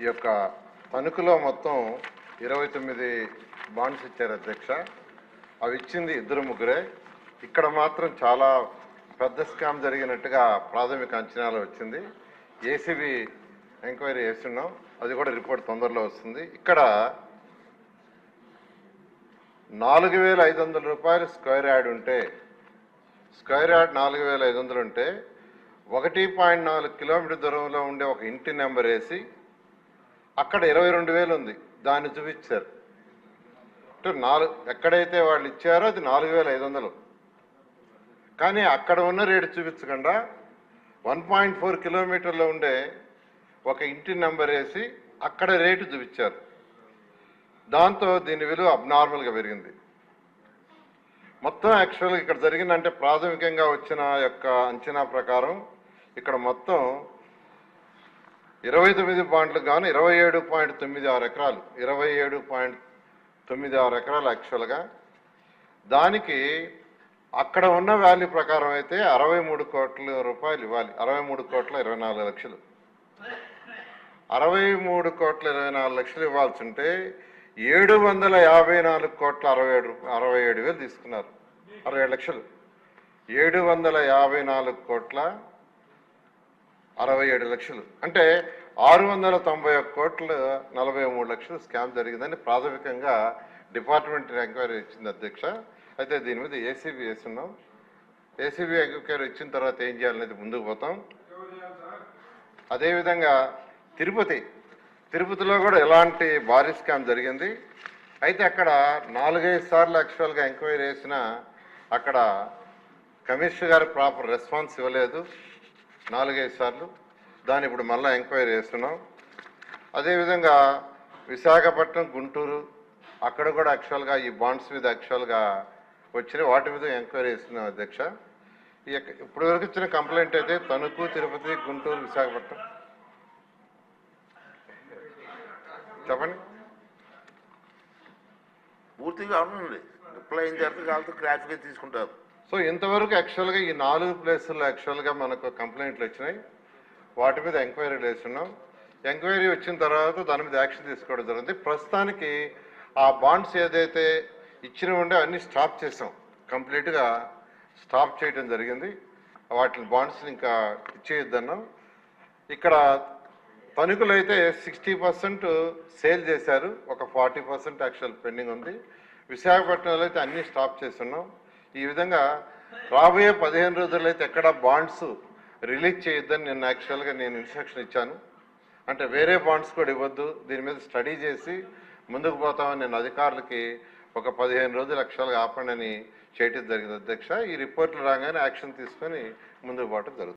ఈ యొక్క తణుకులో మొత్తం ఇరవై తొమ్మిది బాండ్స్ ఇచ్చారు అధ్యక్ష అవి ఇచ్చింది ఇద్దరు ముగ్గురే. ఇక్కడ మాత్రం చాలా పెద్ద స్కామ్ జరిగినట్టుగా ప్రాథమిక అంచనాలు వచ్చింది. ఏసీబీ ఎంక్వైరీ చేస్తున్నాం. అది కూడా రిపోర్ట్ తొందరలో వస్తుంది. ఇక్కడ నాలుగు వేల ఐదు వందల రూపాయలు స్క్వేర్ యార్డ్ ఉంటే స్క్వేర్ యార్డ్ నాలుగు వేల ఐదు వందలు ఉంటే ఒకటి పాయింట్ నాలుగు కిలోమీటర్ దూరంలో ఉండే ఒక ఇంటి నెంబర్ వేసి అక్కడ ఇరవై రెండు వేలు ఉంది. దాన్ని చూపించారు. అంటే నాలుగు ఎక్కడైతే వాళ్ళు ఇచ్చారో అది నాలుగు వేల ఐదు వందలు. కానీ అక్కడ ఉన్న రేటు చూపించకుండా వన్ పాయింట్ ఫోర్ కిలోమీటర్లో ఉండే ఒక ఇంటి నెంబర్ వేసి అక్కడ రేటు చూపించారు. దాంతో దీని విలువ అబ్నార్మల్గా పెరిగింది. మొత్తం యాక్చువల్గా ఇక్కడ జరిగిందంటే ప్రాథమికంగా వచ్చిన యొక్క అంచనా ప్రకారం ఇక్కడ మొత్తం ఇరవై తొమ్మిది పాయింట్లు గాను ఇరవై ఏడు పాయింట్ తొమ్మిది ఆరు ఎకరాలు. ఇరవై ఏడు పాయింట్ తొమ్మిది ఆరు ఎకరాలు యాక్చువల్గా దానికి అక్కడ ఉన్న వాల్యూ ప్రకారం అయితే అరవై మూడు కోట్ల రూపాయలు ఇవ్వాలి. అరవై మూడు కోట్ల ఇరవై నాలుగు లక్షలు. అరవై మూడు కోట్ల ఇరవై నాలుగు లక్షలు ఇవ్వాల్సి ఉంటే ఏడు వందల యాభై నాలుగు కోట్ల అరవై ఏడు అరవై ఏడు వేలు తీసుకున్నారు. అరవై ఏడు లక్షలు. ఏడు వందల యాభై నాలుగు కోట్ల అరవై ఏడు లక్షలు. అంటే ఆరు వందల తొంభై ఒక్క కోట్లు నలభై మూడు లక్షలు స్కామ్ జరిగిందని ప్రాథమికంగా డిపార్ట్మెంట్ ఎంక్వైరీ ఇచ్చింది అధ్యక్ష. అయితే దీని మీద ఏసీబీ వేస్తున్నాం. ఏసీబీ ఎంక్వైరీ ఇచ్చిన తర్వాత ఏం చేయాలనేది ముందుకు పోతాం. అదేవిధంగా తిరుపతి. తిరుపతిలో కూడా ఎలాంటి భారీ స్కామ్ జరిగింది. అయితే అక్కడ నాలుగైదు సార్లు యాక్చువల్గా ఎంక్వైరీ చేసిన అక్కడ కమిషనర్ గారు ప్రాపర్ రెస్పాన్స్ ఇవ్వలేదు. నాలుగైదు సార్లు. దాన్ని ఇప్పుడు మళ్ళీ ఎంక్వైరీ చేస్తున్నాం. అదేవిధంగా విశాఖపట్నం గుంటూరు అక్కడ కూడా యాక్చువల్గా ఈ బాండ్స్ మీద యాక్చువల్గా వచ్చిన వాటి మీద ఎంక్వైరీ చేస్తున్నాం అధ్యక్ష. ఈ ఇప్పటి వరకు ఇచ్చిన కంప్లైంట్ అయితే తణుకు తిరుపతి గుంటూరు విశాఖపట్నం. చెప్పండి. పూర్తిగా అవునండి రిప్లై అయిన తర్వాత కావాలంటే క్లారిఫికే తీసుకుంటారు. సో ఇంతవరకు యాక్చువల్గా ఈ నాలుగు ప్లేసుల్లో యాక్చువల్గా మనకు కంప్లైంట్లు వచ్చినాయి. వాటి మీద ఎంక్వైరీలు వేస్తున్నాం ఎంక్వైరీ వచ్చిన తర్వాత దాని మీద యాక్షన్ తీసుకోవడం జరిగింది. ప్రస్తుతానికి ఆ బాండ్స్ ఏదైతే ఇచ్చిన ఉండే అన్నీ స్టాప్ చేసాం కంప్లీట్గా స్టాప్ చేయడం జరిగింది. వాటి బాండ్స్ని ఇంకా ఇచ్చేయొద్దన్నాం. ఇక్కడ తణుకులు అయితే సిక్స్టీ పర్సెంట్ సేల్ చేశారు. ఒక ఫార్టీ పర్సెంట్ యాక్చువల్ పెండింగ్ ఉంది. విశాఖపట్నంలో అయితే అన్నీ స్టాప్ చేస్తున్నాం. ఈ విధంగా రాబోయే పదిహేను రోజుల్లో అయితే ఎక్కడ బాండ్స్ రిలీజ్ చేయొద్దని నేను యాక్చువల్గా నేను ఇన్స్ట్రక్షన్ ఇచ్చాను. అంటే వేరే బాండ్స్ కూడా ఇవ్వద్దు. దీని మీద స్టడీ చేసి ముందుకు పోతామని నేను అధికారులకి ఒక పదిహేను రోజులు యాక్చువల్గా ఆపండి అని చేయటం జరిగింది అధ్యక్ష. ఈ రిపోర్ట్లు రాగానే యాక్షన్ తీసుకొని ముందుకు పోవటం జరుగుతుంది.